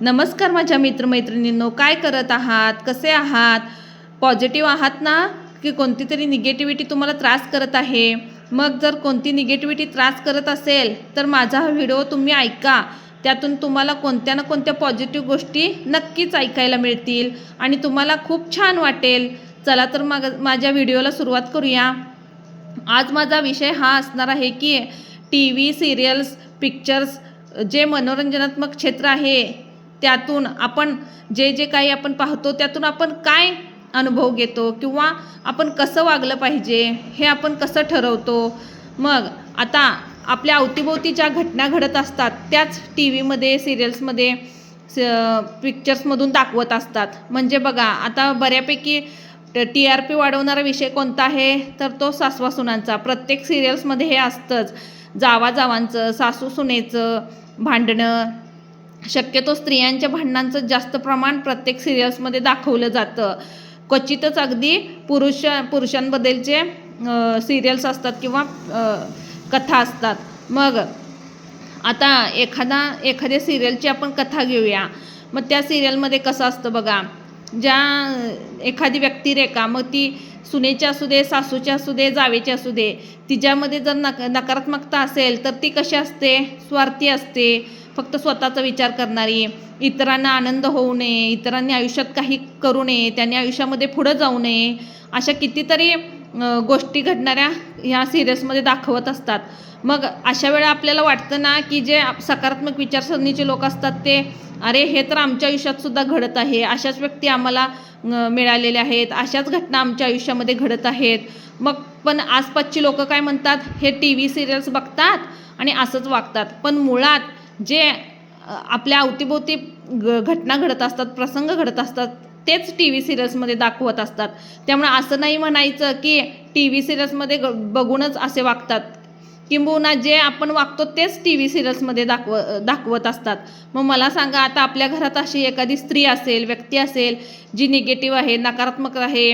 नमस्कार माझ्या मित्रमैत्रिणींनो काय करत आहात? कसे आहात? पॉझिटिव्ह आहात ना? की कोणती तरी निगेटिव्हिटी तुम्हाला त्रास करत आहे? मग जर कोणती निगेटिव्हिटी त्रास करत असेल तर माझा हा व्हिडिओ तुम्ही ऐका. त्यातून तुम्हाला कोणत्या ना कोणत्या पॉझिटिव्ह गोष्टी नक्कीच ऐकायला मिळतील आणि तुम्हाला खूप छान वाटेल. चला तर मग माझ्या व्हिडिओला सुरुवात करूया. आज माझा विषय हा असणार आहे की टी व्ही सिरियल्स पिक्चर्स जे मनोरंजनात्मक क्षेत्र आहे त्यातून आपण जे जे काही आपण पाहतो त्यातून आपण काय अनुभव घेतो किंवा आपण कसं वागलं पाहिजे हे आपण कसं ठरवतो? मग आता आपल्या अवतीभोवती ज्या घटना घडत असतात त्याच टी व्हीमध्ये सिरियल्समध्ये पिक्चर्समधून दाखवत असतात. म्हणजे बघा आता बऱ्यापैकी टी आर पी वाढवणारा विषय कोणता आहे? तर तो सासवा सुनांचा. प्रत्येक सिरियल्समध्ये हे असतंच. जावा जावांचं सासू सुनेचं भांडणं शक्यतो स्त्रियांच्या भांडणांचं जास्त प्रमाण प्रत्येक सिरियल्समध्ये दाखवलं जातं. क्वचितच अगदी पुरुष पुरुषांबद्दलचे सिरियल्स असतात किंवा कथा असतात. मग आता एखादा एखाद्या सिरियलची आपण कथा घेऊया. मग त्या सिरियलमध्ये कसं असतं बघा. ज्या एखादी व्यक्तिरेखा मग ती सुनेची असू दे सासूची असू दे जावेची असू दे तिच्यामध्ये जर नक नकारात्मकता असेल तर ती कशी असते? स्वार्थी असते. फक्त स्वतःचा विचार करणारी इतरांना आनंद होऊ नये इतरांनी आयुष्यात काही करू नये त्यांनी आयुष्यामध्ये पुढं जाऊ नये अशा कितीतरी गोष्टी घडणाऱ्या ह्या सिरियल्समध्ये दाखवत असतात. मग अशा वेळा आपल्याला वाटतं ना की जे सकारात्मक विचारसरणीचे लोक असतात ते अरे हे तर आमच्या आयुष्यात सुद्धा घडत आहे. अशाच व्यक्ती आम्हाला मिळालेल्या आहेत. अशाच घटना आमच्या आयुष्यामध्ये घडत आहेत. मग पण आसपासची लोकं काय म्हणतात? हे टी व्ही सिरियल्स बघतात आणि असंच वागतात. पण मुळात जे आपल्या अवतीभोवती घटना घडत असतात प्रसंग घडत असतात तेच टी व्ही सिरियल्समध्ये दाखवत असतात. त्यामुळे असं नाही म्हणायचं की टी व्ही सिरियल्समध्ये ग बघूनच असे वागतात. किंबहुना जे आपण वागतो तेच टी व्ही सिरियल्समध्ये दाखव दाखवत असतात. मग मला सांगा आता आपल्या घरात अशी एखादी स्त्री असेल व्यक्ती असेल जी निगेटिव्ह आहे नकारात्मक आहे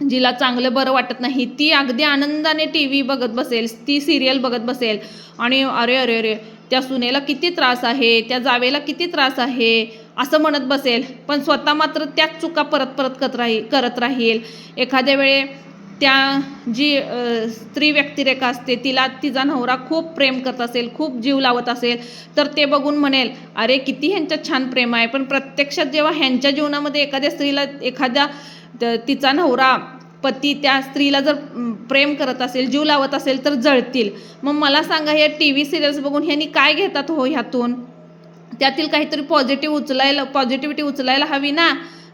जिला चांगलं बरं वाटत नाही ती अगदी आनंदाने टी व्ही बघत बसेल ती सिरियल बघत बसेल आणि अरे अरे अरे त्या सुनेला किती त्रास आहे त्या जावेला किती त्रास आहे असं म्हणत बसेल पण स्वतः मात्र त्याच चुका परत परत करत राहील करत राहील. एखाद्या वेळे त्या जी स्त्री व्यक्तिरेखा असते तिला तिचा नवरा खूप प्रेम करत असेल खूप जीव लावत असेल तर ते बघून म्हणेल अरे किती ह्यांच्यात छान प्रेम आहे. पण प्रत्यक्षात जेव्हा ह्यांच्या जीवनामध्ये एखाद्या स्त्रीला एखाद्या तिचा नवरा पती त्या स्त्रीला जर प्रेम करत असेल जीव लावत असेल तर जळतील. मग मला सांगा हे टी व्ही सिरियल्स बघून ह्यांनी काय घेतात हो ह्यातून? त्यातील काहीतरी पॉझिटिव्ह उचलायला पॉझिटिव्हिटी उचलायला हवी ना?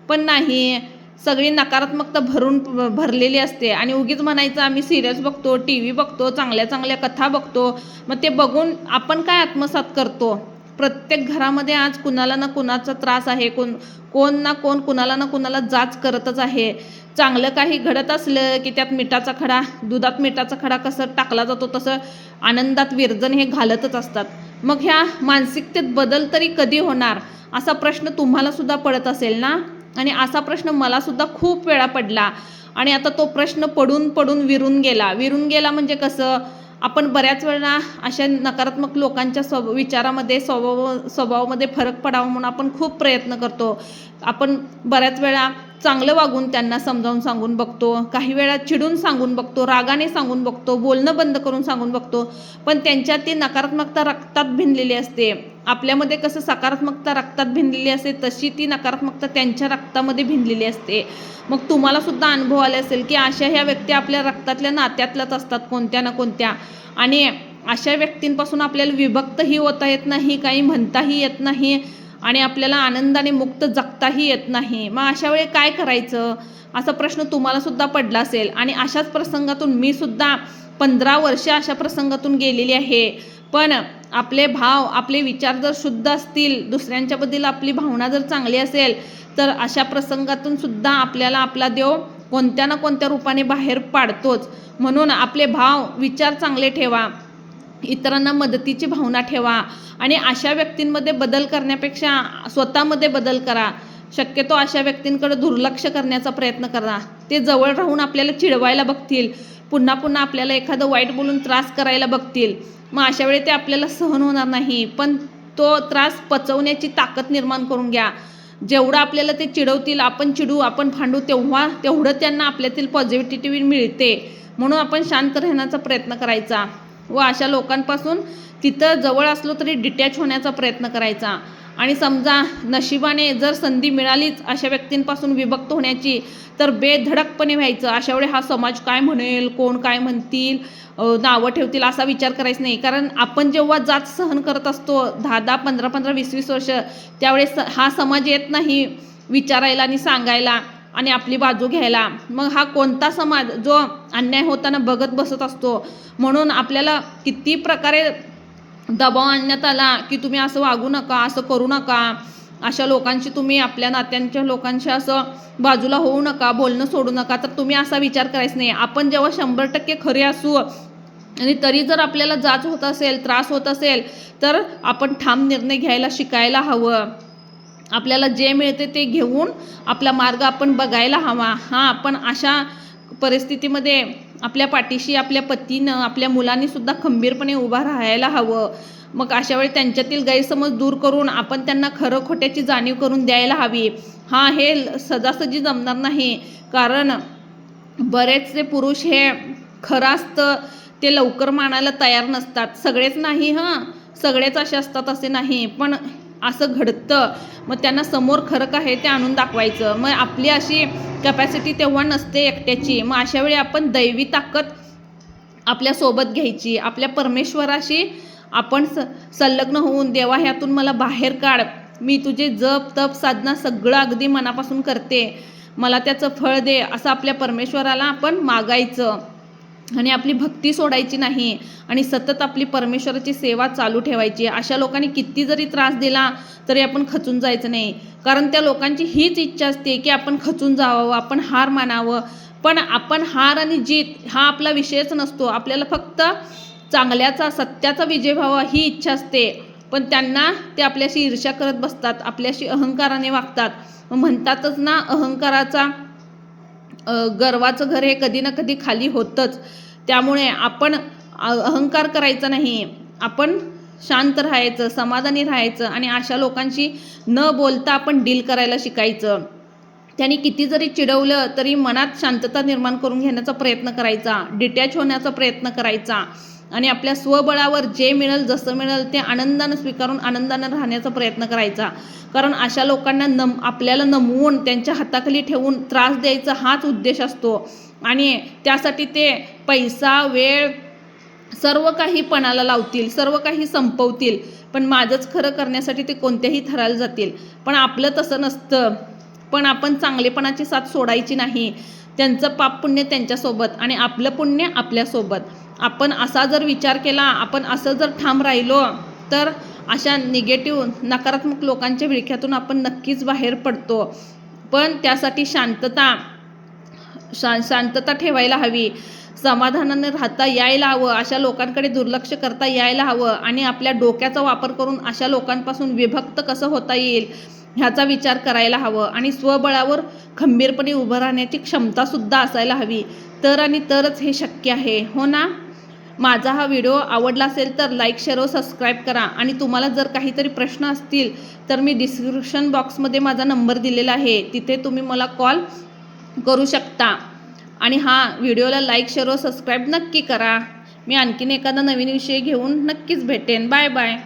पण नाही. सगळी नकारात्मकता भरून भरलेली असते. आणि उगीच म्हणायचं आम्ही सिरियल्स बघतो टी व्ही बघतो चांगल्या चांगल्या कथा बघतो. मग ते बघून आपण काय आत्मसात करतो? प्रत्येक घरामध्ये आज कुणाला ना कुणाचा त्रास आहे कोण कोण ना कोण कुणाला ना कुणाला जाच करतच आहे. चांगलं काही घडत असलं की त्यात मिठाचा खडा दुधात मिठाचा खडा कसं टाकला जातो तसं आनंदात विरजन हे घालतच असतात. मग ह्या मानसिकतेत बदल तरी कधी होणार? असा प्रश्न तुम्हाला सुद्धा पडत असेल ना? आणि असा प्रश्न मला सुद्धा खूप वेळा पडला. आणि आता तो प्रश्न पडून पडून विरून गेला. विरून गेला म्हणजे कसं? आपण बऱ्याच वेळा अशा नकारात्मक लोकांच्या स्व विचारामध्ये स्वभाव स्वभावामध्ये फरक पडावा म्हणून आपण खूप प्रयत्न करतो. आपण बऱ्याच वेळा चांगलं वागून त्यांना समजावून सांगून बघतो. काही वेळा चिडून सांगून बघतो रागाने सांगून बघतो बोलणं बंद करून सांगून बघतो. पण त्यांच्यात ती नकारात्मकता रक्तात भिनलेली असते. आपल्यामध्ये कसं सकारात्मकता रक्तात भिनलेली असते तशी ती नकारात्मकता त्यांच्या रक्तामध्ये भिनलेली असते. मग तुम्हाला सुद्धा अनुभव आले असेल की अशा ह्या व्यक्ती आपल्या रक्तातल्या नात्यातल्याच असतात कोणत्या ना कोणत्या. आणि अशा व्यक्तींपासून आपल्याला विभक्तही होता येत नाही काही म्हणताही येत नाही. आणि आपल्याला आनंदाने मुक्त जगताही येत नाही. मग अशा वेळी काय करायचं? असा प्रश्न तुम्हाला सुद्धा पडला असेल. आणि अशाच प्रसंगातून मी सुद्धा पंधरा वर्षे अशा प्रसंगातून गेलेली आहे. पण आपले भाव आपले विचार जर शुद्ध असतील दुसऱ्यांच्याबद्दल आपली भावना जर चांगली असेल तर अशा प्रसंगातून सुद्धा आपल्याला आपला देव कोणत्या ना कोणत्या रूपाने बाहेर पाडतोच. म्हणून आपले भाव विचार चांगले ठेवा. इतरांना मदतीची भावना ठेवा आणि अशा व्यक्तींमध्ये बदल करण्यापेक्षा स्वतःमध्ये बदल करा. शक्यतो अशा व्यक्तींकडे दुर्लक्ष करण्याचा प्रयत्न करा. ते जवळ राहून आपल्याला चिडवायला बघतील. पुन्हा पुन्हा आपल्याला एखादं वाईट बोलून त्रास करायला बघतील. मग अशा वेळी ते आपल्याला सहन होणार नाही. पण तो त्रास पचवण्याची ताकद निर्माण करून घ्या. जेवढं आपल्याला ते चिडवतील आपण चिडू आपण भांडू तेव्हा तेवढं त्यांना आपल्यातील पॉझिटिव्हिटी मिळते. म्हणून आपण शांत राहण्याचा प्रयत्न करायचा. व अशा लोकांपासून तिथं जवळ असलो तरी डिटॅच होण्याचा प्रयत्न करायचा. आणि समजा नशिबाने जर संधी मिळालीच अशा व्यक्तींपासून विभक्त होण्याची तर बेधडकपणे व्हायचं. अशा वेळी हा समाज काय म्हणेल कोण काय म्हणतील नावं ठेवतील असा विचार करायचा नाही. कारण आपण जेव्हा जात सहन करत असतो दहा दहा पंधरा पंधरा वीस वीस वर्ष त्यावेळेस हा समाज येत नाही विचारायला आणि सांगायला. आणि आपली बाजू घ्यायला. मग हा कोणता समाज जो अन्याय होताना बघत बसत असतो म्हणून आपल्याला किती प्रकारे दबाव आणण्यात आला की तुम्ही असं वागू नका असं करू नका अशा लोकांशी तुम्ही आपल्या नात्यांच्या लोकांशी असं बाजूला होऊ नका बोलणं सोडू नका तर तुम्ही असा विचार करायचा नाही. आपण जेव्हा शंभर टक्के खरे असू आणि तरी जर आपल्याला जाच होत असेल त्रास होत असेल तर आपण ठाम निर्णय घ्यायला शिकायला हवं. आपल्याला जे मिळते ते घेऊन आपला मार्ग आपण बघायला हवा. हां आपण अशा परिस्थितीमध्ये आपल्या पाठीशी आपल्या पतीनं आपल्या मुलांनीसुद्धा खंबीरपणे उभा राहायला हवं. मग अशा वेळी त्यांच्यातील गैरसमज दूर करून आपण त्यांना खरं खोट्याची जाणीव करून द्यायला हवी. हां हे सजासजी जमणार नाही. कारण बरेचसे पुरुष हे खरं असतं ते लवकर मानायला तयार नसतात. सगळेच नाही हां. सगळेच असे असतात असे नाही. पण असं घडतं. मग त्यांना समोर खरं काय आहे ते आणून दाखवायचं. मग आपली अशी कॅपॅसिटी तेव्हा नसते एकट्याची. मग अशा वेळी आपण दैवी ताकद आपल्यासोबत घ्यायची. आपल्या परमेश्वराशी आपण स संलग्न होऊन देवा ह्यातून मला बाहेर काढ. मी तुझे जप तप साधना सगळं अगदी मनापासून करते. मला त्याचं फळ दे. असं आपल्या परमेश्वराला आपण मागायचं. आणि आपली भक्ती सोडायची नाही आणि सतत आपली परमेश्वराची सेवा चालू ठेवायची अशा लोकांनी किती जरी त्रास दिला तरी आपण खचून जायचं नाही. कारण त्या लोकांची हीच इच्छा असते की आपण खचून जावं आपण हार मानावं. पण आपण हार आणि जीत हा आपला विषयच नसतो. आपल्याला फक्त चांगल्याचा सत्याचा विजय व्हावा ही इच्छा असते. पण त्यांना ते आपल्याशी ईर्ष्या करत बसतात आपल्याशी अहंकाराने वागतात. म्हणतातच ना अहंकाराचा गर्वाचं घर हे कधी ना कधी खाली होतंच. त्यामुळे आपण अहंकार करायचा नाही. आपण शांत राहायचं समाधानी राहायचं आणि अशा लोकांशी न बोलता आपण डील करायला शिकायचं. त्यांनी किती जरी चिडवलं तरी मनात शांतता निर्माण करून घेण्याचा प्रयत्न करायचा डिटॅच होण्याचा प्रयत्न करायचा. आणि आपल्या स्वबळावर जे मिळेल जसं मिळेल ते आनंदानं स्वीकारून आनंदानं राहण्याचा प्रयत्न करायचा. कारण अशा लोकांना नम आपल्याला नमवून त्यांच्या हाताखाली ठेवून त्रास द्यायचा हाच उद्देश असतो. आणि त्यासाठी ते पैसा वेळ सर्व काही पणाला लावतील सर्व काही संपवतील. पण माझंच खरं करण्यासाठी ते कोणत्याही थराला जातील. पण आपलं तसं नसतं. पण आपण चांगलेपणाची साथ सोडायची नाही. त्यांचं पाप पुण्य त्यांच्यासोबत आणि आपलं पुण्य आपल्यासोबत. आपण असा जर विचार केला आपण असं जर ठाम राहिलो तर अशा निगेटिव्ह नकारात्मक लोकांच्या विळख्यातून आपण नक्कीच बाहेर पडतो. पण त्यासाठी शांतता शा शांतता ठेवायला हवी. समाधानाने राहता यायला हवं अशा लोकांकडे दुर्लक्ष करता यायला हवं आणि आपल्या डोक्याचा वापर करून अशा लोकांपासून विभक्त कसं होता येईल ह्याचा विचार करायला हवं आणि स्वबळावर खंबीरपणे उभं राहण्याची क्षमतासुद्धा असायला हवी. तर आणि तरच हे शक्य आहे. हो ना? माझा हा व्हिडिओ आवडला असेल तर लाईक शेअर व सबस्क्राईब करा. आणि तुम्हाला जर काहीतरी प्रश्न असतील तर मी डिस्क्रिप्शन बॉक्समध्ये माझा नंबर दिलेला आहे. तिथे तुम्ही मला कॉल करू शकता. आणि हा व्हिडिओला लाईक शेअर व सबस्क्राईब नक्की करा. मी आणखीन एखादा नवीन विषय घेऊन नक्कीच भेटेन. Bye bye